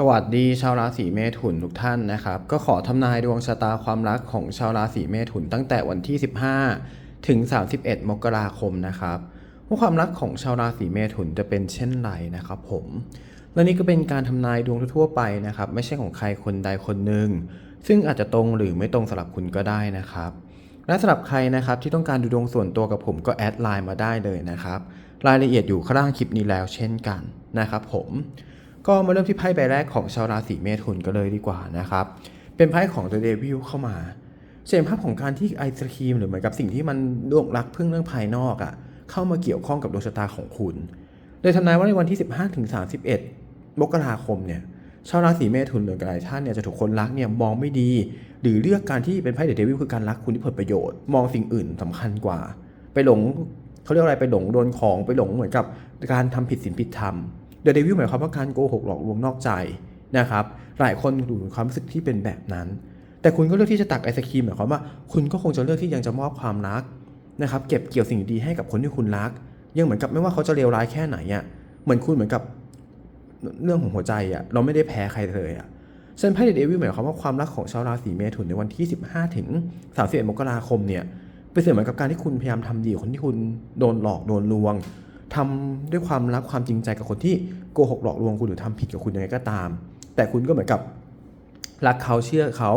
สวัสดีชาวราศีเมถุนทุกท่านนะครับ ก็ขอทำนายดวงชะตาความรักของชาวราศีเมถุนตั้งแต่วันที่ 15 ถึง 31 มกราคมนะครับว่าความรักของชาวราศีเมถุนจะเป็นเช่นไรนะครับผมและนี่ก็เป็นการทำนายดวงทั่วไปนะครับ ไม่ใช่ของใครคนใดคนหนึ่งซึ่งอาจจะตรงหรือไม่ตรงสำหรับคุณก็ได้นะครับ และสำหรับใครนะครับที่ต้องการดูดวงส่วนตัวกับผมก็แอดไลน์มาได้เลยนะครับ รายละเอียดอยู่ข้างล่างคลิปนี้แล้วเช่นกันนะครับผม ก็มาเริ่มที่ไพ่ใบแรกของชาวราศีเมถุนกันเลยดีกว่านะครับ เป็นไพ่ของ The Devil เข้ามาเห็นภาพของการที่ไอศครีมหรือเหมือนกับสิ่งที่มันดวงรักพึ่งเรื่องภายนอกอะ่ะเข้ามาเกี่ยวข้องกับดวงชะตาของคุณ โดยทำนายว่าในวันที่ 15ถึง31 มกราคมเนี่ยชาวราศีเมถุนหรือหลายท่านเนี่ยจะถูกคนรักเนี่ยมองไม่ดี หรือเลือกการที่เป็นไพ่เดอะเดวิลคือการรักคุณที่ผลประโยชน์ มองสิ่งอื่นสำคัญกว่า ไปหลงเขาเรียกอะไรไปหลงโดนของไปหลงเหมือนกับการทำผิดศีลผิดธรรม เดอะเดวิลหมายความว่าการโกหกหลอกลวงนอกใจนะครับหลายคนดูความรู้สึกที่เป็นแบบนั้น แต่คุณก็เลือกที่จะตักไอศครีมหมายความว่าคุณก็คงจะเลือกที่ยังจะมอบความรักนะครับเก็บเกี่ยวสิ่งดีให้กับคนที่คุณรัก ยังเหมือนกับไม่ว่าเขาจะเลวร้ายแค่ไหนอะเหมือนคุณเหมือนกับเรื่องของหัวใจอะเราไม่ได้แพ้ใครเลยอะเซนไพ่เดวิลหมายความว่าความรักของชาวราศีเมถุนในวันที่ 15 ถึง 31 มกราคมเนี่ยเป็นเสมือนกับการที่คุณพยายามทำดีกับคนที่คุณโดนหลอกโดนลวง ทำด้วยความรักความจริงใจกับคนที่โกหกหลอกลวงคุณหรือทำผิดกับคุณยังไงก็ตาม แต่คุณก็เหมือนกับรักเขาเชื่อเขา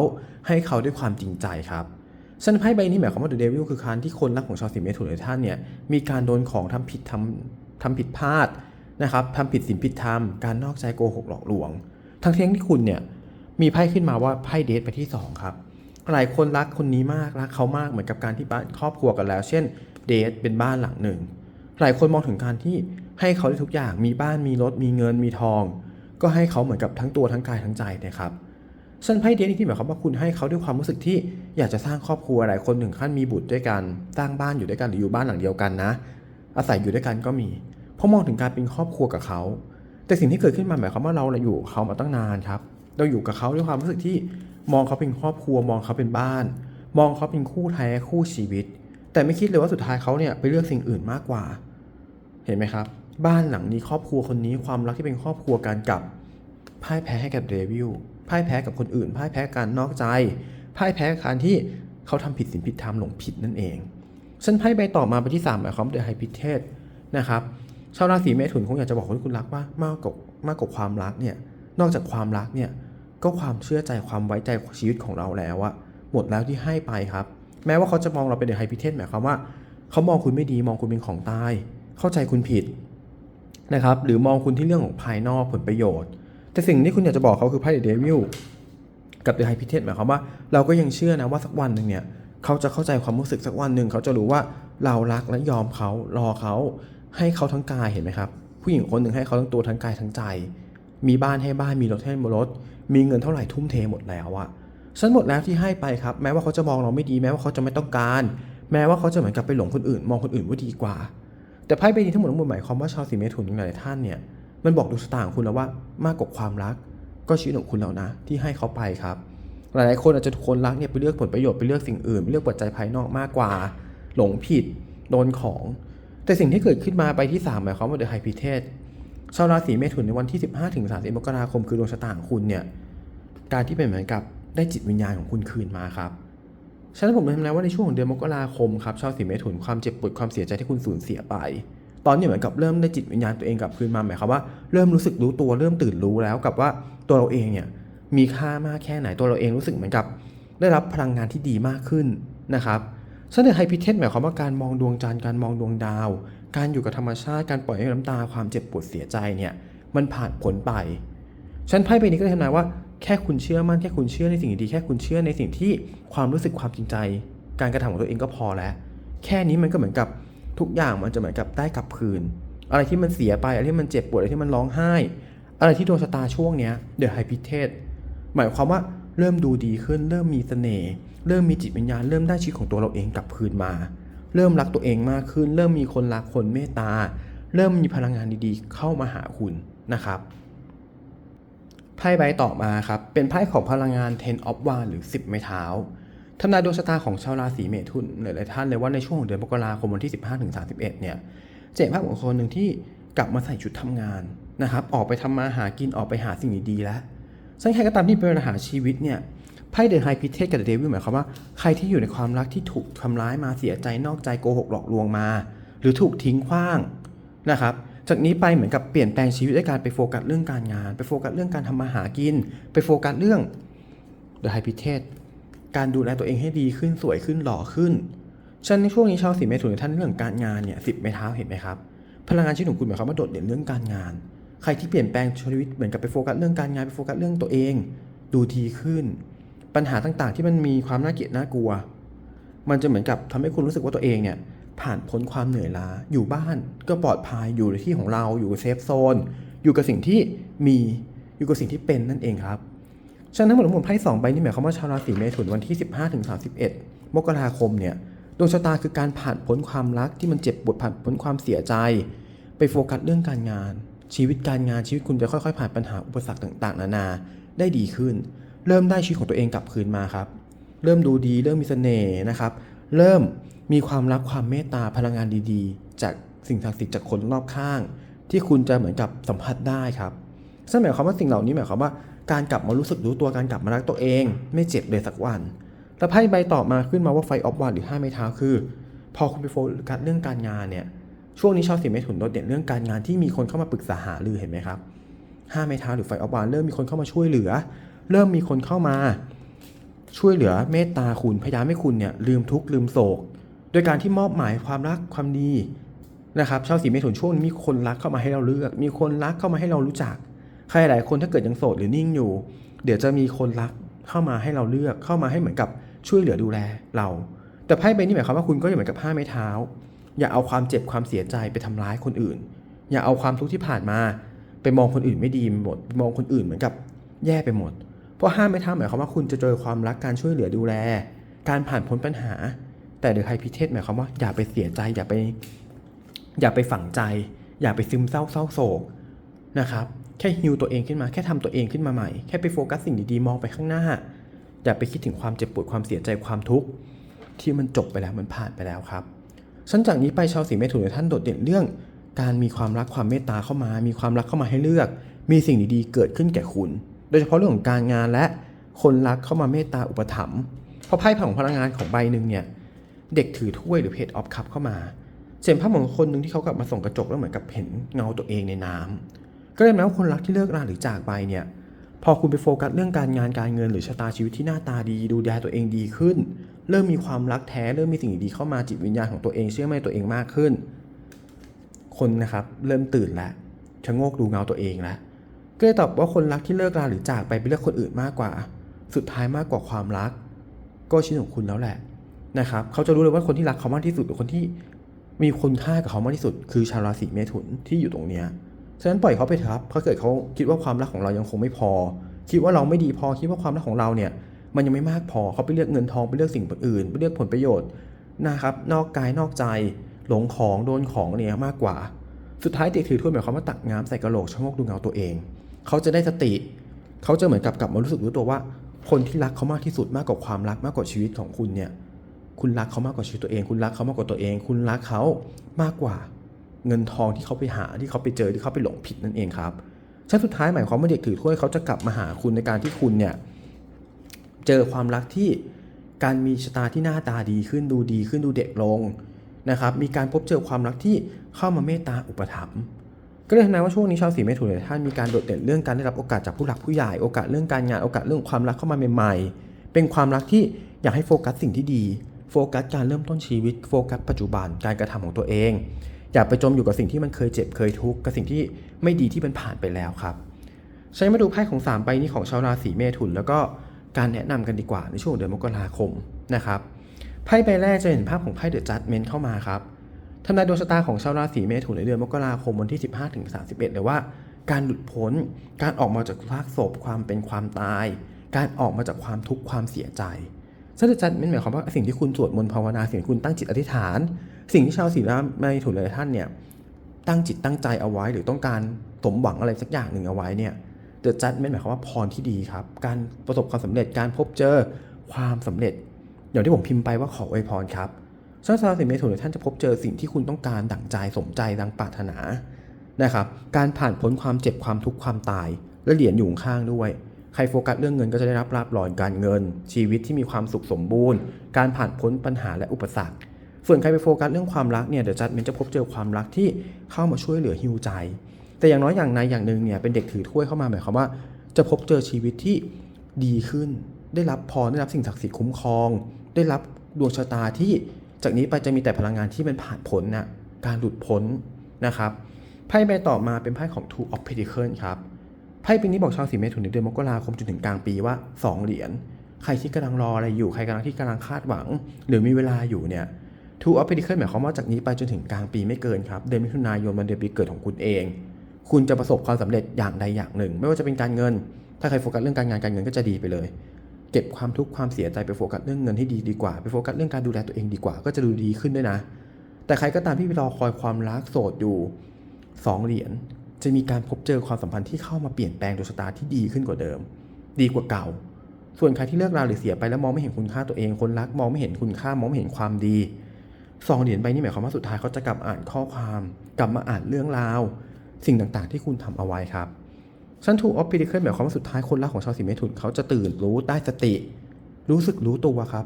ให้เขาด้วยความจริงใจครับเซนไพ่ใบนี้หมายความว่าเดวิลคือการที่คนรักของชาวราศีเมถุนหลายท่านเนี่ยมีการโดนของทำผิดทำทำผิดพลาดนะครับทำผิดศีลผิดธรรมการนอกใจโกหกหลอกลวง ทั้งที่ที่คุณเนี่ยมีไพ่ขึ้นมาว่าไพ่เดทไปที่ 2 ครับ หลายคนรักคนนี้มากรักเขามากเหมือนกับการที่บ้านครอบครัวกันแล้ว เช่นเดทเป็นบ้านหลังหนึ่ง หลายคนมองถึงการที่ให้เขาได้ทุกอย่างมีบ้านมีรถมีเงินมีทอง ก็ให้เขาเหมือนกับทั้งตัวทั้งกายทั้งใจนะครับส่วนไพ่เดทนี่ที่หมายความว่าคุณให้เขาด้วยความรู้สึกที่อยากจะสร้างครอบครัวหลายคนถึงขั้นมีบุตรด้วยกันสร้างบ้านอยู่ด้วยกันหรืออยู่บ้านหลังเดียวกันนะ อาศัยอยู่ด้วยกันก็มี เพราะมองถึงการเป็นครอบครัวกับเขา แต่สิ่งที่เกิดขึ้นมาหมายความว่าเราอยู่เขามาตั้งนานครับ เราอยู่กับเขาด้วยความรู้สึกที่มองเขาเป็นครอบครัว มองเขาเป็นบ้าน มองเขาเป็นคู่แท้คู่ชีวิต แต่ไม่คิดเลยว่าสุดท้ายเขาเนี่ยไปเลือกสิ่งอื่นมากกว่า เห็นไหมครับ บ้านหลังนี้ครอบครัวคนนี้ความรักที่เป็นครอบครัวกันกับพ่ายแพ้ให้กับเดวิลพ่ายแพ้กับคนอื่นพ่ายแพ้การนอกใจพ่ายแพ้การที่เขาทำผิดศีลผิดธรรมหลงผิดนั่นเองฉันไพ่ใบต่อมาไปที่3หมายความเดอะไฮพิเทสนะครับชาวราศีเมถุนคงอยากจะบอกว่คุณรักว่ามากกว่ามากกว่าความรักเนี่ยนอกจากความรักเนี่ยก็ความเชื่อใจความไว้ใจชีวิตของเราแล้วอะหมดแล้วที่ให้ไปครับ แม้ว่าเขาจะมองเราเป็นเดอะไฮพิเทสหมายความว่า เขามองคุณไม่ดีมองคุณเป็นของตาย เข้าใจคุณผิดนะครับ หรือมองคุณที่เรื่องของภายนอกผลประโยชน์ แต่สิ่งที่คุณอยากจะบอกเขาคือไพ่เดวิลกับเดอะไฮพิเทสหมายความว่าเราก็ยังเชื่อนะว่าสักวันหนึ่งเนี่ยเขาจะเข้าใจความรู้สึกสักวันหนึ่งเขาจะรู้ว่าเรารักและยอมเขารอเขาให้เขาทั้งกายเห็นไหมครับ ผู้หญิงคนหนึ่งให้เขาทั้งตัวทั้งกายทั้งใจ มีบ้านให้บ้านมีรถให้รถมีเงินเท่าไหร่ทุ่มเทหมดแล้วอะฉันหมดแล้วที่ให้ไปครับ แม้ว่าเขาจะมองเราไม่ดีแม้ว่าเขาจะไม่ต้องการ แม้ว่าเขาจะเหมือนกับไปหลงคนอื่น มองคนอื่นว่าดีกว่า แต่ไพ่ใบนี้ทั้งหมดทั้งมวลหมายความว่าชาวสีเมถุนหลายท่านเนี่ยมันบอกดวงชะตาของคุณแล้วว่ามากกว่าความรัก ก็ชีวิตของคุณแล้วนะ ที่ให้เขาไปครับ หลายๆคนอาจจะถูกคนรักเนี่ยไปเลือกผลประโยชน์ไปเลือกสิ่งอื่นไปเลือกปัจจัยภายนอกมากกว่า หลงผิดโดนของ แต่สิ่งที่เกิดขึ้นมาไปที่3หมายความว่าเดอะไฮพิเทสชาวราศีเมถุนในวันที่ 15ถึง30มกราคมคือดวงชะตาของคุณเนี่ยการที่เป็นเหมือนกับได้จิตวิญญาณของคุณคืนมาครับ ฉะนั้นผมเลยทำนายว่าในช่วงของเดือนมกราคมครับชาวราศีเมถุนความเจ็บปวดความเสียใจที่คุณสูญเสียไป ตอนนี้เหมือนกับเริ่มได้จิตวิญญาณตัวเองกลับคืนมาหมายความว่าเริ่มรู้สึกรู้ตัวเริ่มตื่นรู้แล้วกับว่าตัวเราเองเนี่ยมีค่ามากแค่ไหนตัวเราเองรู้สึกเหมือนกับ ได้รับพลังงานที่ดีมากขึ้นนะครับซึ่งในไฮพิเทสหมายความว่าการมองดวงจันทร์การมองดวงดาว การอยู่กับธรรมชาติการปล่อยให้น้ำตาความเจ็บปวดเสียใจเนี่ยมันผ่านผลไปฉันไพ่ใบนี้ก็ทำนายว่า แค่คุณเชื่อมั่นแค่คุณเชื่อในสิ่งดีแค่คุณเชื่อในสิ่งที่ความรู้สึกความจริงใจ การกระทำของตัวเองก็พอแล้ว แค่นี้มันก็เหมือนกับทุกอย่างมันจะเหมือนกับได้กลับคืน อะไรที่มันเสียไปอะไรที่มันเจ็บปวดอะไรที่มันร้องไห้ อะไรที่ดวงชะตาช่วงเนี้ยเดอะไฮพิเทสหมายความว่าเริ่มดูดีขึ้น เริ่มมีเสน่ห์เริ่มมีจิตวิญญาณเริ่มได้ชีวิตของตัวเราเองกลับคืนมา เริ่มรักตัวเองมากขึ้น เริ่มมีคนรักคนเมตตา เริ่มมีพลังงานดีๆ เข้ามาหาคุณนะครับ ไพ่ใบต่อมาครับ เป็นไพ่ของพลังงาน Ten of Wands หรือ 10 ไม้เท้าทำนายดวงชะตาของชาวราศีเมถุนหลายๆท่านเลยว่าในช่วงของเดือนมกราคมวันที่ 15-31 เนี่ยจะเห็นภาพของคนหนึ่งที่กลับมาใส่ชุดทำงานนะครับ ออกไปทำมาหากินออกไปหาสิ่งดีๆแล้วซึ่งใครก็ตามที่เป็นปัญหาชีวิตเนี่ยไพ่เดอะไฮพิเทสกับเดวิลหมายความว่าใครที่อยู่ในความรักที่ถูกทำร้ายมาเสียใจนอกใจโกหกหลอกลวงมา หรือถูกทิ้งขว้างนะครับ จากนี้ไปเหมือนกับเปลี่ยนแปลงชีวิตด้วยการไปโฟกัสเรื่องการงาน ไปโฟกัสเรื่องการทำมาหากิน ไปโฟกัสเรื่องเดอะไฮพิเทสการดูแลตัวเองให้ดีขึ้นสวยขึ้นหล่อขึ้นฉันในช่วงนี้ชาวสีเมถุนท่านเรื่องการงานเนี่ยสิบไม้เท้าเห็นไหมครับ พลังงานชีวิตของคุณหมายความว่าโดดเด่นเรื่องการงาน ใครที่เปลี่ยนแปลงชีวิตเหมือนกับไปโฟกัสเรื่องการงานไปโฟกัสเรื่องตัวเอง ดูดีขึ้น ปัญหาต่างๆ ที่มันมีความน่าเกลียดน่ากลัว มันจะเหมือนกับทำให้คุณรู้สึกว่าตัวเองเนี่ย ผ่านพ้นความเหนื่อยล้า อยู่บ้านก็ปลอดภัยอยู่ในที่ของเราอยู่เซฟโซน อยู่กับสิ่งที่มีอยู่กับสิ่งที่เป็นนั่นเองครับฉะนั้นทั้งหมดทั้งมวลไพ่สองใบนี่หมายความว่าชาวราศีเมถุนวันที่ 15ถึง31 มกราคมเนี่ยดวงชะตาคือการผ่านพ้นความรักที่มันเจ็บปวดผ่านพ้นความเสียใจ ไปโฟกัสเรื่องการงาน ชีวิตการงานชีวิตคุณจะค่อยๆ ผ่านปัญหาอุปสรรคต่างๆ นานาได้ดีขึ้น เริ่มได้ชีวิตของตัวเองกลับคืนมาครับ เริ่มดูดีเริ่มมีเสน่ห์นะครับ เริ่ม มีความรักความเมตตาพลังงานดีๆ จากสิ่งศักดิ์สิทธิ์จากคนรอบข้าง ที่คุณจะเหมือนกับสัมผัสได้ครับซึ่งหมายความว่าสิ่งเหล่านี้หมายความว่าการกลับมารู้สึกรู้ตัวการกลับมารักตัวเอง ไม่เจ็บเลยสักวันแล้วไพ่ใบต่อมาขึ้นมาว่าไฟออฟวันหรือห้าไม้เท้าคือ พอคุณไปโฟกัสเรื่องการงานเนี่ยช่วงนี้ชาวสีเมถุนโดดเด่นเรื่องการงานที่มีคนเข้ามาปรึกษาหารือเห็นไหมครับห้าไม้เท้าหรือไฟออฟวันเริ่มมีคนเข้ามาช่วยเหลือ เริ่มมีคนเข้ามาช่วยเหลือเมตตาคุณพยายามให้คุณเนี่ยลืมทุกข์ลืมโศก โดยการที่มอบหมายความรักความดีนะครับชาวสีเมถุนช่วงนี้มีคนรักเข้ามาให้เราเลือก มีคนรักเข้ามาให้เรารู้จัก ใครหลายคนถ้าเกิดยังโสดหรือนิ่งอยู่ เดี๋ยวจะมีคนรักเข้ามาให้เราเลือกเข้ามาให้เหมือนกับช่วยเหลือดูแลเรา แต่ไพ่ใบนี้หมายความว่าคุณก็เหมือนกับผ้าไม้เท้า อย่าเอาความเจ็บความเสียใจไปทำร้ายคนอื่น อย่าเอาความทุกข์ที่ผ่านมา ไปมองคนอื่นไม่ดีหมดมองคนอื่นเหมือนกับแย่ไปหมด เพราะห้ามไม่ทำหมายความว่าคุณจะเจอความรักการช่วยเหลือดูแล การผ่านพ้นปัญหา แต่เดี๋ยวไฮพิเทศหมายความว่าอย่าไปเสียใจอย่าไป อย่าไปฝังใจ อย่าไปซึมเศร้าเศร้าโศกนะครับแค่ฮิวตัวเองขึ้นมาแค่ทำตัวเองขึ้นมาใหม่ แค่ไปโฟกัสสิ่งดีๆมองไปข้างหน้า อย่าไปคิดถึงความเจ็บปวดความเสียใจความทุกข์ที่มันจบไปแล้วมันผ่านไปแล้วครับฉันจากนี้ไปชาวสีเมถุนท่านโดดเด่นเรื่อง การมีความรักความเมตตาเข้ามา มีความรักเข้ามาให้เลือก มีสิ่งดีๆเกิดขึ้นแก่คุณ โดยเฉพาะเรื่องของการงานและคนรักเข้ามาเมตตาอุปถัมภ์เพราะไพ่ของพลังงานของใบหนึ่งเนี่ย เด็กถือถ้วยหรือเพจออฟคัพเข้ามาเสียงภาพของคนหนึ่งที่เขากลับมาส่องกระจกแล้วเหมือนกับเห็นเงาตัวเองในน้ำก็เลยหมายว่าคนรักที่เลิกราหรือจากไปเนี่ย พอคุณไปโฟกัสเรื่องการงานการเงินหรือชะตาชีวิตที่หน้าตาดี ดูแลตัวเองดีขึ้น เริ่มมีความรักแท้เริ่มมีสิ่งดีๆเข้ามาจิตวิญญาณของตัวเองเชื่อมั่นในตัวเองมากขึ้น คนนะครับเริ่มตื่นแล้วชะโงกดูเงาตัวเองแล้วก็เลยตอบว่าคนรักที่เลิกราหรือจากไปไปเลือกคนอื่นมากกว่า สุดท้ายมากกว่าความรัก ก็ชิ้นของคุณแล้วแหละ นะครับเขาจะรู้เลยว่าคนที่รักเขามากที่สุดหรือคนที่มีคุณค่ากับเขามากที่สุด คือชาวราศีเมถุนที่อยู่ตรงเนี้ยฉะนั้นปล่อยเขาไปครับถ้าเกิดเขาคิดว่าความรักของเรายังคงไม่พอ คิดว่าเราไม่ดีพอคิดว่าความรักของเราเนี่ย มันยังไม่มากพอเขาไปเลือกเงินทองไปเลือกสิ่งอื่นไปเลือกผลประโยชน์นะครับ นอกกายนอกใจหลงของโดนของเนี่ยมากกว่า สุดท้ายเด็กถือถ้วยหมายความว่าตักน้ำใส่กระโหลกชะโงกดูเงาตัวเอง เขาจะได้สติ เขาจะเหมือนกับกลับมารู้สึกรู้ตัวว่า คนที่รักเขามากที่สุดมากกว่าความรักมากกว่าชีวิตของคุณเนี่ย คุณรักเขามากกว่าชีวิตตัวเอง คุณรักเขามากกว่าตัวเอง คุณรักเขามากกว่าเงินทองที่เขาไปหาที่เขาไปเจอที่เขาไปหลงผิดนั่นเองครับชั้นสุดท้ายหมายความว่าเด็กถือถ้วยเขาจะกลับมาหาคุณในการที่คุณเนี่ยเจอความรักที่การมีชะตาที่หน้าตาดีขึ้นดูดีขึ้นดูเด็กลงนะครับมีการพบเจอความรักที่เข้ามาเมตตาอุปถัมภ์ก็เลยทำนายว่าช่วงนี้ชาวสีเมถุนท่านมีการโดดเด่นเรื่องการได้รับโอกาสจากผู้หลักผู้ใหญ่โอกาสเรื่องการงานโอกาสเรื่องความรักเข้ามาใหม่ ๆ เป็นความรักที่อยากให้โฟกัสสิ่งที่ดี โฟกัสการเริ่มต้นชีวิตโฟกัสปัจจุบันการกระทำของตัวเอง อย่าไปจมอยู่กับสิ่งที่มันเคยเจ็บเคยทุกข์กับสิ่งที่ไม่ดีที่มันผ่านไปแล้วครับ ใช้มาดูไพ่ของ3ใบนี้ของชาวราศีเมถุน แล้วก็การแนะนำกันดีกว่าในช่วงเดือนมกราคมนะครับไพ่ใบแรกจะเห็นภาพของไพ่เดอะจัดเมนเข้ามาครับทำนายดวงชะตาของชาวราศีเมถุนในเดือนมกราคมวันที่ 15ถึง31เลยว่าการหลุดพ้น การออกมาจากซากศพความเป็นความตาย การออกมาจากความทุกข์ความเสียใจ ซึ่งเดอะจัดเมนหมายความว่าสิ่งที่คุณสวดมนต์ภาวนาสิ่งที่คุณตั้งจิตอธิษฐาน สิ่งที่ชาวศีราเมถุนหลยท่านเนี่ยตั้งจิตตั้งใจเอาไว้หรือต้องการสมหวังอะไรสักอย่างหนึ่งเอาไว้เนี่ยเดอะจัดเมนหมายความว่าพรที่ดีครับ การประสบความสำเร็จการพบเจอความสำเร็จ อย่างที่ผมพิมพ์ไปว่าขออวยพรครับชาวราศีเมถุนท่านจะพบเจอสิ่งที่คุณต้องการดั่งใจสมใจดังปรารถนานะครับ การผ่านพ้นความเจ็บความทุกข์ความตายและเหรียญอยู่ข้างด้วย ใครโฟกัสเรื่องเงินก็จะได้รับราบรอนการเงิน ชีวิตที่มีความสุขสมบูรณ์ การผ่านพ้นปัญหาและอุปสรรค ส่วนใครไปโฟกัสเรื่องความรักเนี่ยเดี๋ยวจัดเมนจะพบเจอความรักที่เข้ามาช่วยเหลือฮิวใจ แต่อย่างน้อยอย่างใดอย่างหนึ่งเนี่ยเป็นเด็กถือถ้วยเข้ามาหมายความว่า จะพบเจอชีวิตที่ดีขึ้น ได้รับพรได้รับสิ่งศักดิ์สิทธิ์คุ้มครอง ได้รับดวงชะตาที่จากนี้ไปจะมีแต่พลังงานที่เป็นผ่านพ้นน่ะการหลุดพ้นนะครับไพ่ใบต่อมาเป็นไพ่ของ Two of Pentacles ครับ ไพ่ปีนี้บอกชาวสีเมถุนในเดือนมกราคมจนถึงกลางปีว่า 2 เหรียญ ใครที่กำลังรออะไรอยู่ ใครกำลังที่กำลังคาดหวัง หรือมีเวลาอยู่เนี่ย Two of Pentacles หมายความว่าจากนี้ไปจนถึงกลางปีไม่เกินครับ เดือนมิถุนายนวันเดือนปีเกิดของคุณเอง คุณจะประสบความสำเร็จอย่างใดอย่างหนึ่ง ไม่ว่าจะเป็นการเงิน ถ้าใครโฟกัสเรื่องการงานการเงินก็จะดีไปเลย เก็บความทุกข์ความเสียใจไปโฟกัสเรื่องเงินให้ดีดีกว่า ไปโฟกัสเรื่องการดูแลตัวเองดีกว่า ก็จะดูดีขึ้นด้วยนะ แต่ใครก็ตามที่รอคอยความรักโสดอยู่สองเหรียญ จะมีการพบเจอความสัมพันธ์ที่เข้ามาเปลี่ยนแปลงดวงชะตาที่ดีขึ้นกว่าเดิม ดีกว่าเก่า ส่วนใครที่เลิกราหรือเสียไปแล้วมองไม่เห็นคุณค่าตัวเองคนรักมองไม่เห็นคุณค่ามองไม่เห็นความดีสองเหรียญใบนี้หมายความว่าสุดท้ายเขาจะกลับอ่านข้อความ กลับมาอ่านเรื่องราว สิ่งต่างๆ ที่คุณทำเอาไว้ครับฉันถูกออฟฟิเคิลหมายความว่าสุดท้ายคนรักของชาวสีเมถุนเขาจะตื่นรู้ได้สติ รู้สึกรู้ตัวครับ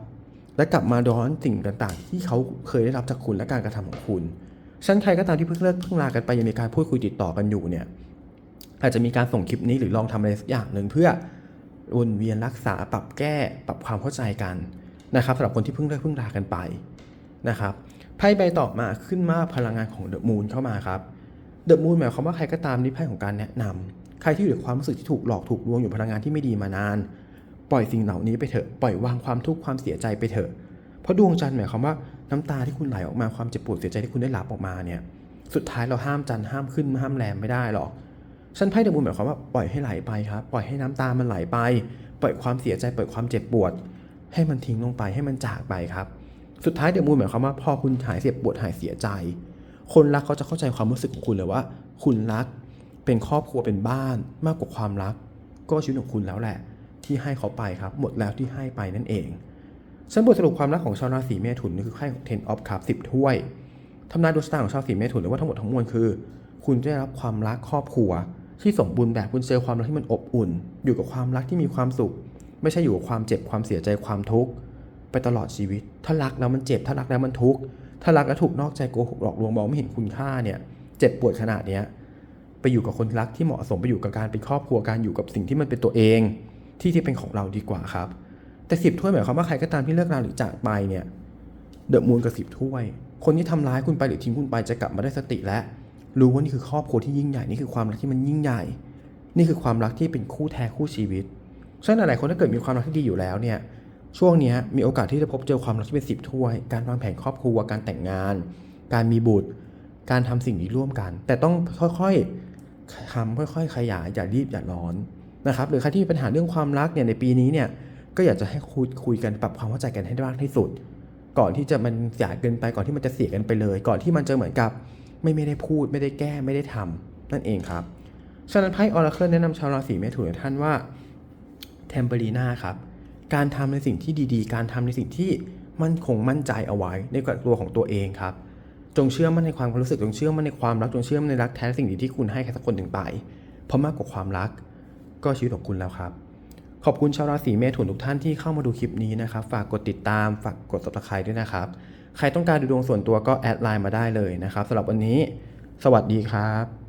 และกลับมาย้อนสิ่งต่างๆ ที่เขาเคยได้รับจากคุณและการกระทำของคุณ ฉันใครก็ตามที่เพิ่งเลิกเพิ่งลากันไปยังมีการพูดคุยติดต่อกันอยู่เนี่ยอาจจะมีการส่งคลิปนี้หรือลองทำอะไรสักอย่างหนึ่งเพื่อวนเวียนรักษาปรับแก้ปรับความเข้าใจกันนะครับสำหรับคนที่เพิ่งเลิกเพิ่งลากันไปนะครับไพ่ใบต่อมาขึ้นมาพลังงานของเดอะมูนเข้ามาครับเดอะมูนหมายความว่าใครก็ตามนี่ไพ่ของการแนะนำใครที่อยู่ในความรู้สึกที่ถูกหลอกถูกลวงอยู่พลังงานที่ไม่ดีมานาน ปล่อยสิ่งเหล่านี้ไปเถอะปล่อยวางความทุกข์ความเสียใจไปเถอะ เพราะดวงจันทร์หมายความว่าน้ำตาที่คุณไหลออกมาความเจ็บปวดเสียใจที่คุณได้รับออกมาเนี่ย สุดท้ายเราห้ามจันทร์ห้ามขึ้นห้ามแรมไม่ได้หรอกฉันไพ่เดอะมูนหมายความว่าปล่อยให้ไหลไปครับ ปล่อยให้น้ำตามันไหลไป ปล่อยความเสียใจปล่อยความเจ็บปวด ให้มันทิ้งลงไปให้มันจากไปครับ สุดท้ายเดอะมูนหมายความว่าพอคุณหายเจ็บปวดหายเสียใจ คนรักเขาจะเข้าใจความรู้สึกของคุณเลยว่า คุณรักเป็นครอบครัวเป็นบ้านมากกว่าความรัก ก็ชีวิตของคุณแล้วแหละ ที่ให้เขาไปครับ หมดแล้วที่ให้ไปนั่นเอง ฉันบทสรุปความรักของชาวราศีเมถุนนี่คือไพ่ของ Ten of Cups 10ถ้วยทำนายดวงชะตาของชาวราศีเมถุนหรือว่าทั้งหมดทั้งมวลคือ คุณจะได้รับความรักครอบครัว ที่สมบูรณ์แบบคุณเจอความรักที่มันอบอุ่น อยู่กับความรักที่มีความสุข ไม่ใช่อยู่กับความเจ็บความเสียใจความทุกข์ไปตลอดชีวิต ถ้ารักแล้วมันเจ็บถ้ารักแล้วมันทุกข์ถ้ารักแล้วถูกนอกใจโกหกหลอกลวงมองไม่เห็นคุณค่าเนี่ยเจ็บปวดขนาดเนี้ยไปอยู่กับคนรักที่เหมาะสมไปอยู่กับการเป็นครอบครัวการอยู่กับสิ่งที่มันเป็นตัวเอง ที่ที่เป็นของเราดีกว่าครับ แต่สิบถ้วยหมายความว่าใครก็ตามที่เลิกราหรือจากไปเนี่ยเดอะมูนกับสิบถ้วย คนที่ทำร้ายคุณไปหรือทิ้งคุณไปจะกลับมาได้สติและ รู้ว่านี่คือครอบครัวที่ยิ่งใหญ่นี่คือความรักที่มันยิ่งใหญ่ นี่คือความรักที่เป็นคู่แท้คู่ชีวิตฉะนั้นหลายคนถ้าเกิดมีความรักที่ดีอยู่แล้วเนี่ยช่วงนี้มีโอกาสที่จะพบเจอความรักที่เป็นสิบถ้วย การวางแผนครอบครัวการแต่งงาน การมีบุตร การทำสิ่งนี้ร่วมกัน แต่ต้องค่อยๆทำค่อย ๆ ขยายอย่ารีบอย่าร้อนนะครับหรือใครที่มีปัญหาเรื่องความรักเนี่ยในปีนี้เนี่ย ก็อยากจะให้คุยคุยกันปรับความเข้าใจกันให้ได้มากที่สุด ก่อนที่จะมันเสียเกินไปก่อนที่มันจะเสียกันไปเลย ก่อนที่มันจะเหมือนกับ ไม่ไม่ได้พูด ไม่ได้แก้ไม่ได้ทำนั่นเองครับฉะนั้นไพ่ออราเคิลแนะนำชาวราศีเมถุนท่านว่าเทมเปอรีนาครับการทำในสิ่งที่ดีๆ การทำในสิ่งที่มั่นคงมั่นใจเอาไว้ในตัวของตัวเองครับ จงเชื่อมั่นในความรู้สึกจงเชื่อมั่นในความรักจงเชื่อมั่นในรักแท้สิ่งดีที่คุณให้ใครสักคนหนึ่งไป เพราะมากกว่าความรัก ก็ชีวิตของคุณแล้วครับ ขอบคุณชาวราศีเมถุนทุกท่านที่เข้ามาดูคลิปนี้นะครับ ฝากกดติดตาม ฝากกด subscribe ด้วยนะครับ ใครต้องการดูดวงส่วนตัวก็แอดไลน์มาได้เลยนะครับสำหรับวันนี้ สวัสดีครับ